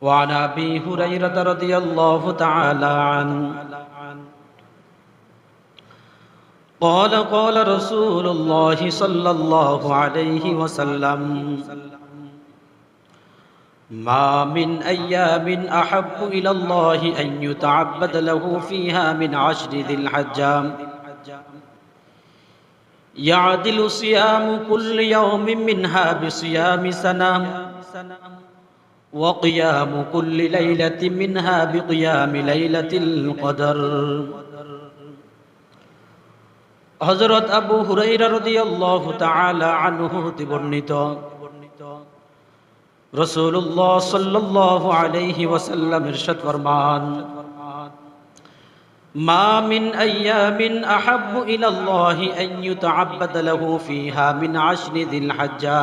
وعن أبي هريرة رضي الله تعالى عنه. قال قال رسول الله صلى الله عليه وسلم ما من أيام أحب إلى الله أن يتعبد له فيها من عشر ذي الحجام. يعدل صيام كل يوم منها بصيام سنة. وقيام كل ليلة منها بقيام ليلة القدر হজরত আবু হুরাইরা রাদিয়াল্লাহু তাআলা আনহু হতে বর্ণিত রাসূলুল্লাহ সাল্লাল্লাহু আলাইহি ওয়াসাল্লাম ইরশাদ ফরমান ما من أيام أحب إلى الله أن يتعبد له فيها من عشر ذي الحجة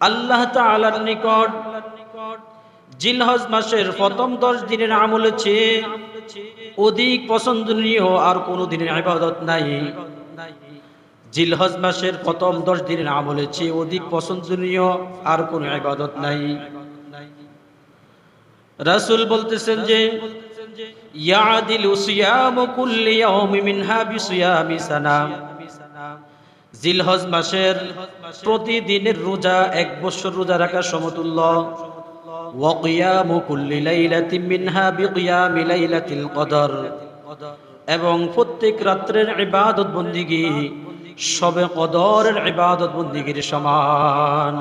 আল্লাহ তাআলার নিকট জিলহজ মাসের প্রথম দশ দিনের আমল চেয়ে অধিক পছন্দনীয় আর কোন দিনের ইবাদত নাই। জিলহজ মাসের প্রথম দশ দিনের আমলে চেয়ে অধিক পছন্দনীয় আর কোন ইবাদত নাই। রাসূল বলতেছেন যে, ইয়াদিলু সিয়ামু কুল্লি ইয়াউমি মিনহা বিসিয়ামি সানা জিলহজ মাসের প্রতিদিনের রোজা, এক বছর রোজা রাখার সমতুল্য। এবং প্রত্যেক রাত্রের ইবাদত বন্দিগি, সবে কদরের ইবাদত বন্দিগির সমান।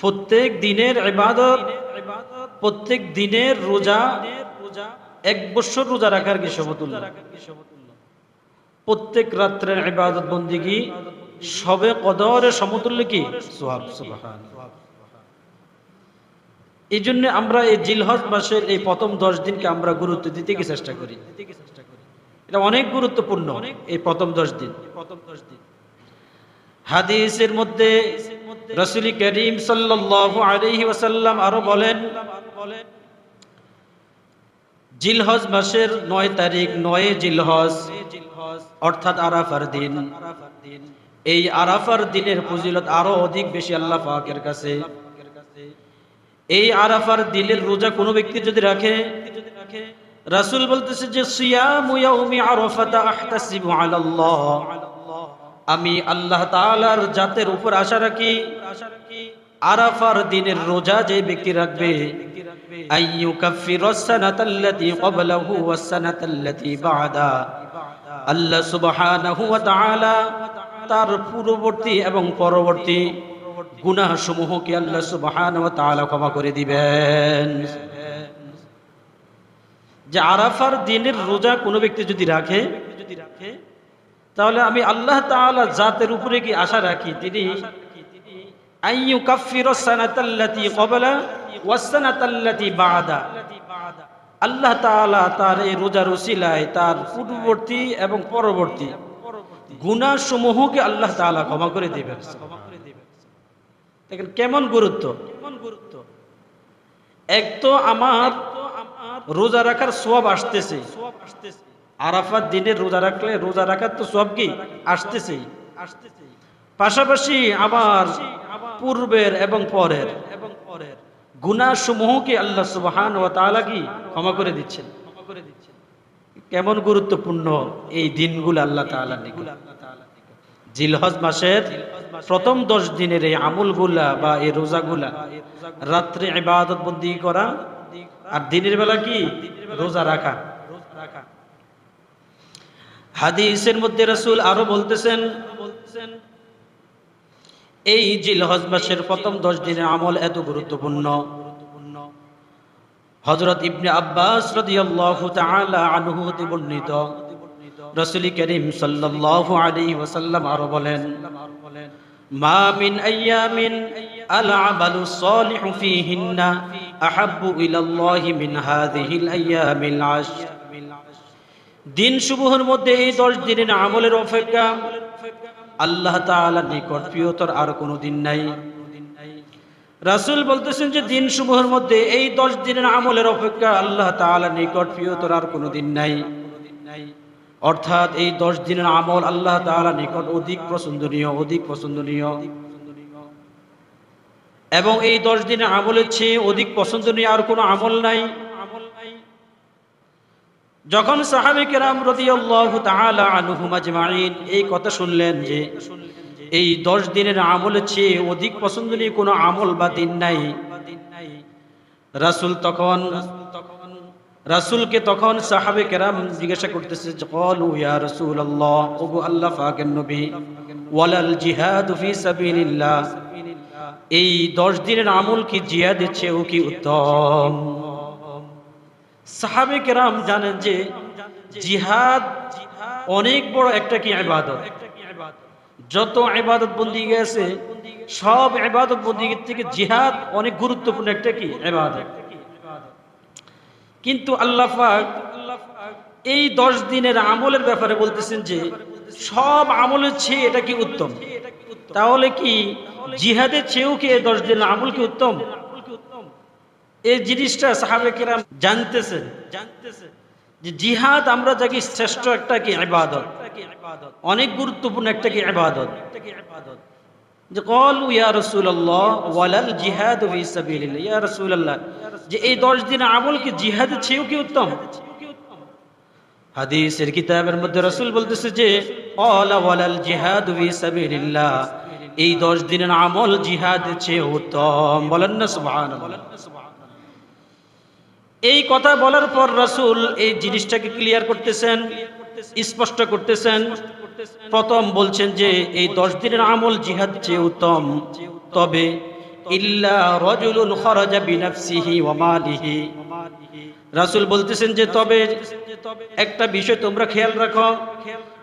প্রত্যেক দিনের ইবাদত, প্রত্যেক দিনের রোজা, এক বছর রোজা রাখার কি সমতুল্য? প্রত্যেক রাত্রের ইবাদত বন্দিগি সবে কদরের সমতুল্য কি? সোহাব সুবহান। এই জন্য আমরা এই জিলহজ মাসের এই প্রথম দশ দিনকে আমরা গুরুত্ব দিতে কি চেষ্টা করি? এটা অনেক গুরুত্বপূর্ণ এই প্রথম দশ দিন প্রথম দশ দিন। হাদিসের মধ্যে রসুল করিম সাল্লাল্লাহু আলাইহি ওয়াসাল্লাম আরও বলেন জিলহজ মাসের নয় তারিখ নয় জিলহজ। অর্থাৎ আরাফার দিন। এই আরাফার দিনের ফজিলত আরও অধিক বেশি আল্লাহ পাকের কাছে। এই আরাফার দিনের রোজা কোনো ব্যক্তি যদি রাখে, রাসূল বলতেছে যে আমি আল্লাহ তাআলার জাতের উপর আশা রাখি, আরাফার দিনের রোজা যে ব্যক্তি রাখবে, আইয়ুকাফিরাস সানাতাল্লাতী ক্বাবলাহু ওয়াস সানাতাল্লাতী বা'দা। আল্লাহ সুবহানাহু তার পূর্ববর্তী এবং পরবর্তী গুনাহ সমূহকে আল্লাহ সুবহানাহু ওয়া তাআলা ক্ষমা করে দিবেন। যে আরাফার দিনের রোজা কোনো ব্যক্তি যদি রাখে যদি রাখে তাহলে আমি আল্লাহ তাআলা জাতের উপরে কি আশা রাখি? তিনি আইয়ু কাফিরু সানাতাল্লাতী ক্বাবলা ওয়াস সানাতাল্লাতী বা'দা। আল্লাহ তাআলা তার এই রোজার উসিলায় তার পূর্ববর্তী এবং পরবর্তী গুনাহ সমূহকে আল্লাহ তাআলা ক্ষমা করে দিবেন। দেখেন কেমন গুরুত্ব? কেমন গুরুত্ব এক তো আমার রোজা রাখার সব আসতেছে। আরাফাত দিনে রোজা রাখলে রোজা রাখার তো সব কি? আসতেছে। পাশাপাশি আবার পূর্বের এবং পরের এবং পরের গুনাহ সমূহকে আল্লাহ সুবহান ও তাআলা কি ক্ষমা করে দিচ্ছেন? কেমন গুরুত্বপূর্ণ এই দিনগুলো আল্লাহ নিকট? জিলহজ মাসের প্রথম দশ দিনের এই আমলগুলা বা এই রোজাগুলা, রাত্রে ইবাদত বন্দি করা আর দিনের বেলা কি? রোজা রাখা। হাদিসের মধ্যে রাসূল আরও বলতেছেন, এই জিলহজ মাসের প্রথম দশ দিনের আমল এত গুরুত্বপূর্ণ। হজরত ইবনে আব্বাস রাদিয়াল্লাহু তাআলা আনহু হতে বর্ণিত। রাসূল করিম সাল্লাল্লাহু আলাইহি ওয়াসাল্লাম আরও বলেন, মা মিন আইয়ামিন আল আমালু সালিহু ফীহিন্না আহাব্বু ইলাল্লাহি মিন হাযিহিল আইয়ামিল আশর। দিন সমূহের মধ্যে এই দশ দিনের আমলের অপেক্ষা আল্লাহ তাআলা নিকট প্রিয়তর আর কোনো দিন নাই। রাসূল বলতেছেন যে দিন সমূহের মধ্যে এই দশ দিনের আমলের অপেক্ষা আল্লাহ তাআলা নিকট প্রিয়তর আর কোনো দিন নাই। অর্থাৎ এই দশ দিনের আমল আল্লাহ তাআলা নিকট অধিক পছন্দনীয় অধিক পছন্দনীয়। এবং এই দশ দিনের আমলের চেয়ে অধিক পছন্দনীয় আর কোনো আমল নাই। যখন সাহাবে কেরাম রাদিয়াল্লাহু তাআলা আনহুম আজমাইন এই কথা শুনলেন যে এই দশ দিনের আমলের চেয়ে অধিক পছন্দনীয় কোনো আমল বা দিন নাই। রাসূল তখন রাসূলকে তখন সাহাবে কেরাম জিজ্ঞাসা করতেছে কলু ইয়া রাসূলুল্লাহ, ওগো আল্লাহ পাকের নবী, ওয়ালাল জিহাদ ফি সাবিলিল্লাহ, এই দশ দিনের আমল কি জিহাদের চেয়েও কি উত্তম? সাহাবে কেরাম জানেন যে, জিহাদ অনেক বড় একটা কি ইবাদত? যত ইবাদত বন্দি গেছে, সব ইবাদত বন্দি থেকে জিহাদ অনেক গুরুত্বপূর্ণ একটা কি? ইবাদত। কিন্তু আল্লাহ এই দশ দিনের আমলের ব্যাপারে বলতেছেন যে, সব আমলের চেয়ে এটা কি উত্তম? তাহলে কি জিহাদের চেয়েও কি এই দশ দিনের আমল কি উত্তম? এই জিনিসটা সাহাবে কিরাম জানতেছেন। জানতেছেন যে জিহাদ আমরা যাকে শ্রেষ্ঠ একটা কি? ইবাদত। অনেক গুরুত্বপূর্ণ একটা কি ইবাদত? যে কল ইয়া রাসূলুল্লাহ ওয়ালাল জিহাদ ইয়া রাসূলুল্লাহ যে এই 10 দিন আমল কি চেয়েও কি উত্তম? হাদিসের কিতাবের মধ্যে রাসূল বলতেছে যে ক্বালা ওয়ালাল জিহাদ সাবিলিল্লাহ এই 10 দিনের আমল জিহাদের চেয়ে উত্তম। বলেন না এই কথা বলার পর রসুল এই জিনিসটাকে ক্লিয়ার করতেছেন। স্পষ্ট করতেছেন। প্রথম বলছেন যে, এই দশ দিনের আমল জিহাদ চেয়ে উত্তম। তবে, ইল্লা রজুলুন খরাজা বিনাফসিহি ওয়া মালিহি। রাসূল বলতেছেন যে, তবে একটা বিষয় তোমরা খেয়াল রাখো।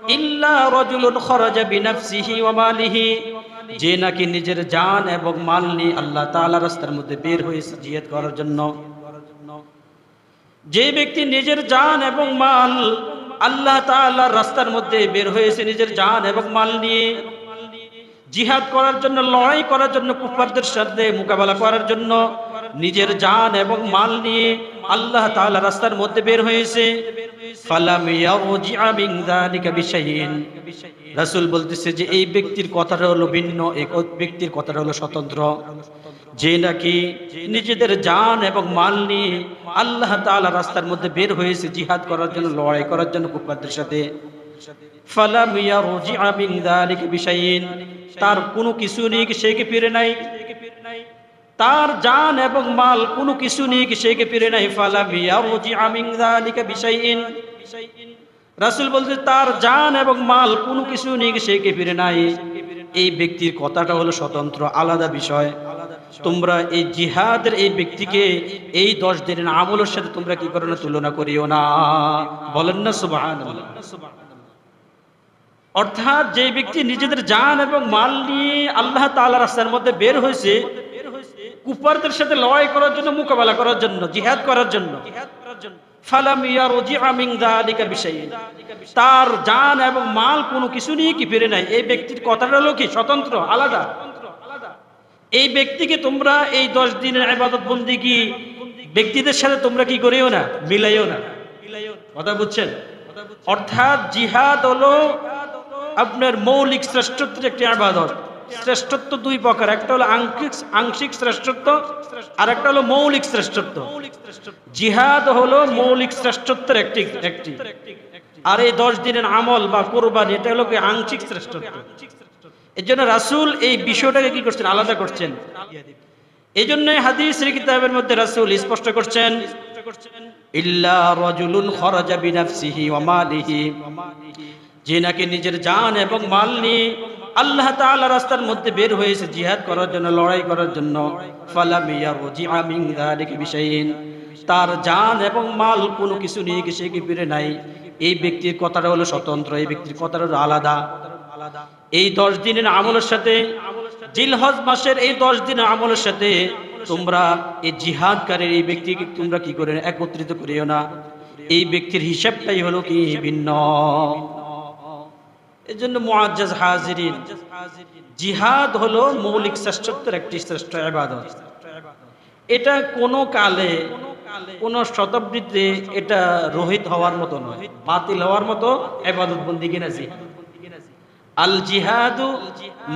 ইল্লা রজুলুন খরাজা বিনাফসিহি ওয়া মালিহি। যে নাকি নিজের জান এবং মাল নিয়ে আল্লাহ তাআলা রাস্তার মধ্যে বের হয়েছে জিহাদ করার জন্য। যে ব্যক্তি নিজের জান এবং মাল আল্লাহ তাআলার রাস্তার মধ্যে বের হয়েছে নিজের জান এবং মাল নিয়ে। জিহাদ করার জন্য, লড়াই করার জন্য কুফারদের সাথে মোকাবেলা করার জন্য নিজের জান এবং মাল নিয়ে আল্লাহ তাআলা রাস্তার মধ্যে বের হয়েছে। রাসূল বলতেছে যে, এই ব্যক্তির কথাটা হলো ভিন্ন এক ব্যক্তির কথাটা হলো স্বতন্ত্র। যে নাকি নিজেদের জান এবং মাল নিয়ে আল্লাহ তাআলা রাস্তার মধ্যে বের হয়েছে জিহাদ করার জন্য, লড়াই করার জন্য কুফারদের সাথে। তার কোনো কিছু নেই সে কি ফিরে নাই? তার জান এবং মাল কোনো কিছু নিয়ে সে কি ফিরে নাই? রাসূল বলতে তার জান এবং মাল কোনো কিছু নেই সে কে ফিরে নাই? এই ব্যক্তির কথাটা হলো স্বতন্ত্র, আলাদা বিষয়। তোমরা এই জিহাদের এই ব্যক্তিকে এই দশ দিনের আমলের সাথে তোমরা কি করো না, তুলনা করিও না। বলেন না সুবাহান অর্থাৎ যে ব্যক্তি নিজেদের জান এবং মাল নিয়ে আল্লাহ তাআলা রাস্তার মধ্যে বের হয়েছে কুপারদের সাথে লড়াই করার জন্য, মোকাবেলা করার জন্য, জিহাদ করার জন্য তার জান এবং মাল কোনো কিছু নিয়ে কি ফিরে নাই? এই ব্যক্তির কথাটা হলো কি, স্বতন্ত্র, আলাদা? এই ব্যক্তিকে তোমরা এই দশ দিনের ইবাদত বন্দিগি ব্যক্তিদের সাথে তোমরা কি করিও না? মিলাইও না? কথা বুঝছেন? অর্থাৎ জিহাদ হলো আপনার মৌলিক শ্রেষ্ঠত্বের একটি আবাদত। শ্রেষ্ঠত্ব দুই প্রকার, একটা হলো আংশিক আংশিক শ্রেষ্ঠত্ব আর একটা হলো মৌলিক শ্রেষ্ঠত্ব। জিহাদ হলো মৌলিক শ্রেষ্ঠত্বের একটি একটি। আর এই দশ দিনের আমল বা কোরবানি, এটা হলো কি আংশিক শ্রেষ্ঠত্ব? এর জন্য রাসূল এই বিষয়টাকে কি করছেন? আলাদা করছেন। এই জন্য হাদিস কিতাবের মধ্যে রাসূল স্পষ্ট করছেন, ইল্লা রাজুলুন খরাজা বিনাফসিহি ওয়া মালিহি। যে নাকি নিজের জান এবং মাল নিয়ে আল্লাহ তাআলা রাস্তার মধ্যে বের হয়েছে জিহাদ করার জন্য, লড়াই করার জন্য, ফালাম ইয়ারজিআ মিন যালিকা বিশাইইন তার জান এবং মাল কোনো কিছু নিয়ে সে কি ফিরে নাই? এই ব্যক্তির কথাটা হলো স্বতন্ত্র, এই ব্যক্তির কথাটা হলো আলাদা। এই দশ দিনের আমলের সাথে, জিলহজ মাসের এই দশ দিনের আমলের সাথে তোমরা এই জিহাদকারীর এই ব্যক্তিকে তোমরা কি করে একত্রিত করিও না? এই ব্যক্তির হিসাবটাই হলো কি ভিন্ন। এই জন্য হাজিরিন, জিহাদ হলো মৌলিক শ্রেষ্ঠত্বের একটি শ্রেষ্ঠ ইবাদত। এটা কোনো কালে, কোন শতাব্দীতে এটা রোহিত হওয়ার মতো নয়, বাতিল হওয়ার মতো এবাদত বন্দি কিনা জিহাদ। আল জিহাদু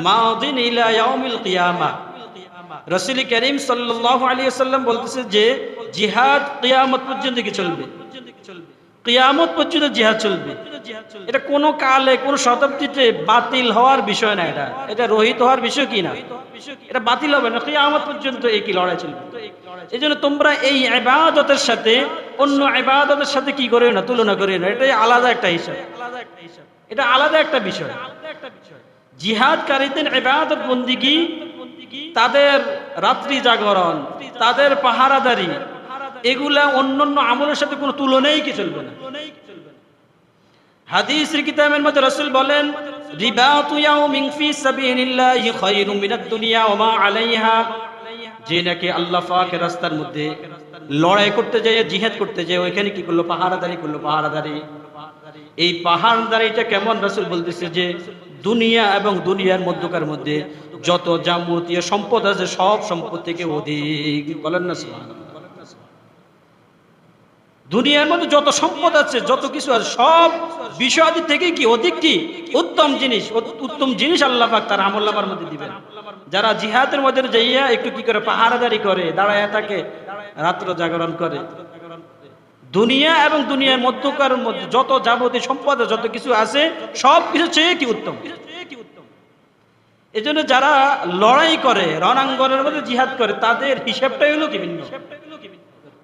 মাউদিন ইলা ইয়াউমিল কিয়ামা। রাসূল করিম সাল্লাল্লাহু আলাইহি ওয়াসাল্লাম বলতেছে যে, জিহাদ কিয়ামত পর্যন্ত কি চলবে? কিয়ামত পর্যন্ত জিহাদ চলবে। এটা কোন কালে, কোন শতাব্দীতে বাতিল হওয়ার বিষয় না এটা। এটা রহিত হওয়ার বিষয় কি না? এটা বাতিল হবে না। কিয়ামত পর্যন্ত এই কি লড়াই চলবে? এই জন্য তোমরা এই ইবাদতের সাথে, অন্য ইবাদতের সাথে কি করে না, তুলনা করে না। এটাই আলাদা একটা হিসাব। এটা আলাদা একটা বিষয়। জিহাদকারীদের ইবাদত বন্দিগি তাদের রাত্রি জাগরণ, তাদের পাহারাদারি, এগুলা অন্যান্য আমলের সাথে কোনো তুলনাই কি চলবে না? হাদিসের কিতাবের মধ্যে রাসূল বলেন যে নাকি আল্লাহ পাকের রাস্তার মধ্যে লড়াই করতে যায়, জিহাদ করতে যায়, ওইখানে কি করল? পাহারাদারি করল, পাহারাদারি। এই পাহাড়দারিটা কেমন? রাসূল বলতেছে যে দুনিয়া এবং দুনিয়ার মধ্যকার মধ্যে যত যাবতীয় সম্পদ আছে, সব সম্পদ থেকে অধিক। বলেন না দুনিয়ার মধ্যে যত সম্পদ আছে, যত কিছু আছে, সব বিষয়াদি থেকে কি অধিক কি? উত্তম জিনিস উত্তম জিনিস আল্লাহ পাক তার আমল্লামার মধ্যে দিবেন। যারা জিহাদের মধ্যে যাইয়া একটু কি করে পাহারাদারি করে দাঁড়ায় থাকে, রাত্র জাগরণ করে। দুনিয়া এবং দুনিয়ার মধ্যকার মধ্যে যত যাবতীয় সম্পদ যত কিছু আছে, সব কিছু চেয়ে কি উত্তম? এই জন্য যারা লড়াই করে, রণাঙ্গনের মধ্যে জিহাদ করে, তাদের হিসাবটাই হলো কি ভিন্ন?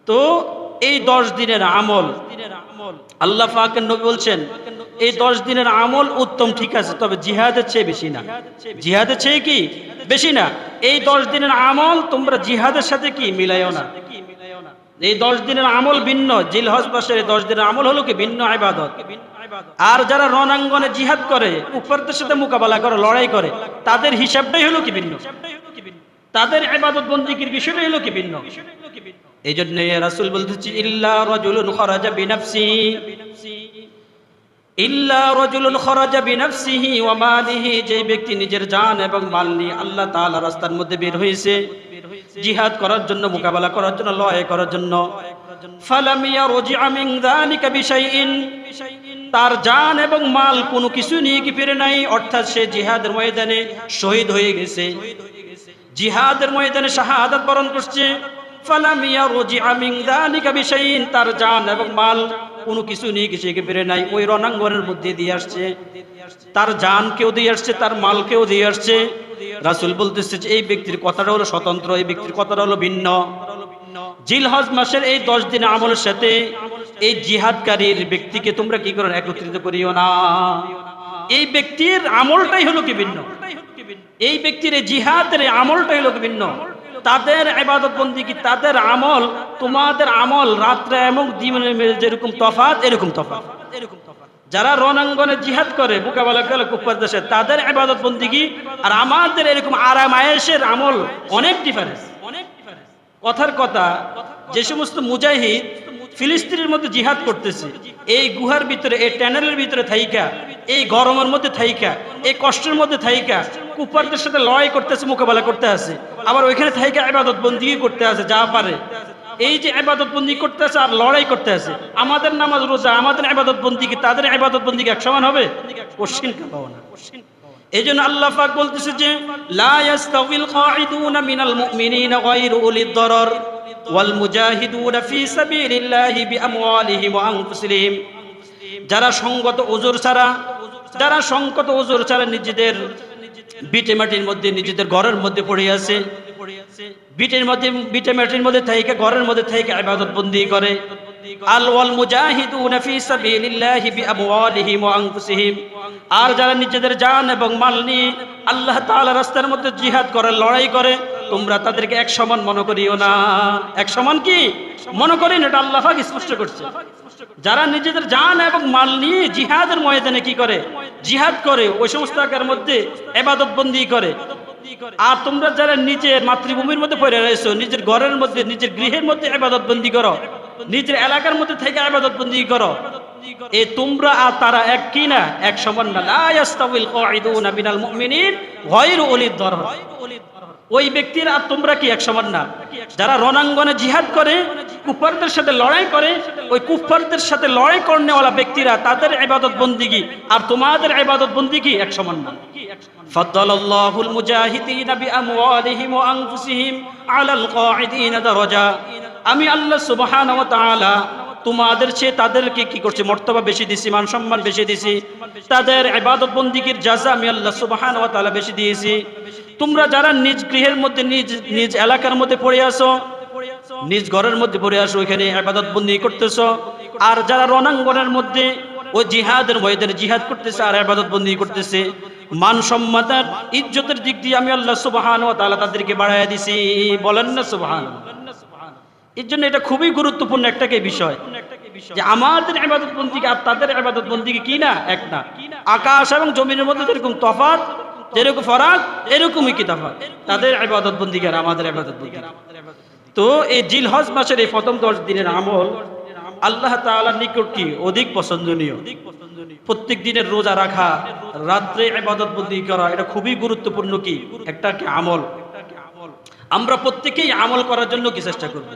তো এই দশ দিনের আমল, আল্লাহ পাকের নবী বলছেন, এই দশ দিনের আমল উত্তম ঠিক আছে, তবে জিহাদের চেয়ে বেশি না। জিহাদের চেয়ে কি? বেশি না। এই দশ দিনের আমল তোমরা জিহাদের সাথে কি? মিলাইও না। এই দশ দিনের আমল ভিন্ন, জিলহজ মাসের এই দশ দিনের আমল হলো কি ভিন্ন আইবাদত আর যারা রণাঙ্গনে জিহাদ করে, উপরদের সাথে মোকাবেলা করে, লড়াই করে, তাদের হিসাবটাই হলো কি ভিন্ন? তাদের ইবাদত বন্দিকির বিষয়টাই হলো কি ভিন্ন? এই জন্য রাসূল বলতেছি, ইল্লা রাজুলুন খরাজা বিনাফসি। ইল্লা রাজুলুন খরাজা বিনাফসিহি ওয়া মালিহি যে ব্যক্তি নিজের জান এবং মাল নিয়ে আল্লাহ তাআলা রাস্তার মধ্যে বের হয়েছে জিহাদ করার জন্য, মোকাবেলা করার জন্য, লড়াই করার জন্য। তার জান এবং মাল কোনো কিছু নিয়ে কি ফিরে নাই, অর্থাৎ সে জিহাদের ময়দানে শহীদ হয়ে গেছে। জিহাদের ময়দানে শাহাদাত বরণ করছে। তার জান এবং মাল কোনো কিছু নিয়ে কিছু ফিরে নাই। ওই রণাঙ্গনের মধ্যে দিয়ে আসছে। তার জান কেউ দিয়ে আসছে, তার মাল কেউ দিয়ে আসছে। রাসূল বলতেছে এই ব্যক্তির কথাটা হলো স্বতন্ত্র, এই ব্যক্তির কথাটা হলো ভিন্ন। জিলহজ মাসের এই দশ দিন আমলের সাথে এই জিহাদকারীর ব্যক্তিকে তোমরা কি করো? একত্রিত করিও না। এই ব্যক্তির আমলটাই হলো কি ভিন্ন? এই ব্যক্তির জিহাদের আমলটাই হলো ভিন্ন? তাদের ইবাদত বন্দী কি? তাদের আমল, তোমাদের আমল রাত্রে এবং দিনের মেঝে যেরকম তফাত এরকম তফাত এরকম তফাত যারা রণাঙ্গনে জিহাদ করে মোকাবেলা করে কুপার দেশে, তাদের ইবাদত বন্দিগি আর আমাদের এরকম আরাম আয়েসের আমল অনেক ডিফারেন্স অনেক ডিফারেন্স কথার কথা, যে সমস্ত মুজাহিদ ফিলিস্তিনের মধ্যে জিহাদ করতেছে। এই গুহার ভিতরে, এই ট্যানেলের ভিতরে থাইকা, এই গরমের মধ্যে থাইকা, এই কষ্টের মধ্যে থাইকা কুপারদের সাথে লড়াই করতেছে, মোকাবেলা করতে আছে। আবার ওইখানে থাইকা ইবাদত বন্দি করতে আছে, যা পারে। এই যে ইবাদত বন্দি করতে আছে আর লড়াই করতে আছে, আমাদের নামাজ, রোজা, আমাদের ইবাদত বন্দি কি তাদের ইবাদত বন্দি এক সমান হবে কোশ্চিন পাবো না। এই জন্য আল্লাহ পাক বলতেছে যে, লা ইয়াস্তাউিল কাঈদুনা মিনাল মুমিনিনা গায়রু উলিদ দারার। ফি যারা সঙ্গত ওজোর ছাড়া, যারা সংকট ওজোর ছাড়া নিজেদের বিটে মাটির মধ্যে, নিজেদের ঘরের মধ্যে পড়ে আছে, বিটের মধ্যে, বিটে মাটির মধ্যে থেকে, ঘরের মধ্যে থেকে ইবাদত বন্দি করে। আল ওয়াল ফি আর যারা নিজেদের জান এবং মাল নিয়ে আল্লাহ রাস্তার মধ্যে জিহাদ করে, লড়াই করে তোমরা তাদেরকে এক সমান মনে করিও না। এক সমান কি? মনে করেন, এটা আল্লাহাক স্পষ্ট করছে। যারা নিজেদের জান এবং মাল নিয়ে জিহাদের ময়দানে কি করে? জিহাদ করে, ওই সমস্ত এলাকার মধ্যে এবাদত বন্দি করে। আর তোমরা যারা নিজের মাতৃভূমির মধ্যে পড়ে রয়েছো, নিজের ঘরের মধ্যে, নিজের গৃহের মধ্যে এবাদত বন্দি করো। নিজের এলাকার মধ্যে থেকে আবাদত বন্দি করো। এ তোমরা আর তারা এক কি না? এক সমান না। লা ইয়াস্তাউল কাঈদুনা মিনাল মুমিনিন, গায়রু উলিদ দরর। ওই ব্যক্তিরা আর তোমরা কি এক সমান না যারা রণাঙ্গনে জিহাদ করে কুফারদের সাথে লড়াই করে ওই কুফারদের সাথে লড়াই করনেওয়ালা ব্যক্তিরা তাদের ইবাদত বন্দিগি আর তোমাদের ইবাদত বন্দিগি এক সমান না فضل الله المجاهدين بأموالهم وأنفسهم على القاعدين درجة আমি আল্লাহ সুবহানাহু ওয়া তাআলা তোমাদের চেয়ে তাদেরকে কি করছে মর্তবা বেশি দিছি মান সম্মান বেশি দিছি তাদের ইবাদত বন্দিগির জাযা আমি আল্লাহ সুবহানাহু ওয়া তাআলা বেশি দিয়েছি তোমরা যারা নিজ গৃহের মধ্যে, নিজ নিজ এলাকার মধ্যে পড়ে আসো নিজ ঘরের মধ্যে পড়ে আসো ওইখানে ইবাদত বন্দি করতেছো, আর যারা রণাঙ্গনের মধ্যে ও জিহাদের ময়দানে জিহাদ করতেছে আর ইবাদত বন্দি করতেছে, মান সম্মাতার ইজ্জতের দিক দিয়ে আমি আল্লাহ সুবহানাহু ও তালা তাদেরকে বাড়াইয়া দিছি, বলেন না সুবহানাল্লাহ এর জন্য এটা খুবই গুরুত্বপূর্ণ একটা কি বিষয়, যে আমাদের ইবাদত বন্দিকে আর তাদের ইবাদত বন্দিকে কি না, এক না। আকাশ এবং জমিনের মধ্যে যেরকম তফাৎ যেরকম ফরাক এরকমই কি তফাৎ তাদের ইবাদত বন্দিকে আর আমাদের ইবাদত বন্দিকে তো এই জিলহজ মাসের এই প্রথম দশ দিনের আমল আল্লাহ তাআলার নিকট কি? অধিক পছন্দনীয়। প্রত্যেক দিনের রোজা রাখা, রাত্রে ইবাদত বন্দি করা, এটা খুবই গুরুত্বপূর্ণ কি? একটা কি আমল? আমরা প্রত্যেকেই আমল করার জন্য কি চেষ্টা করব?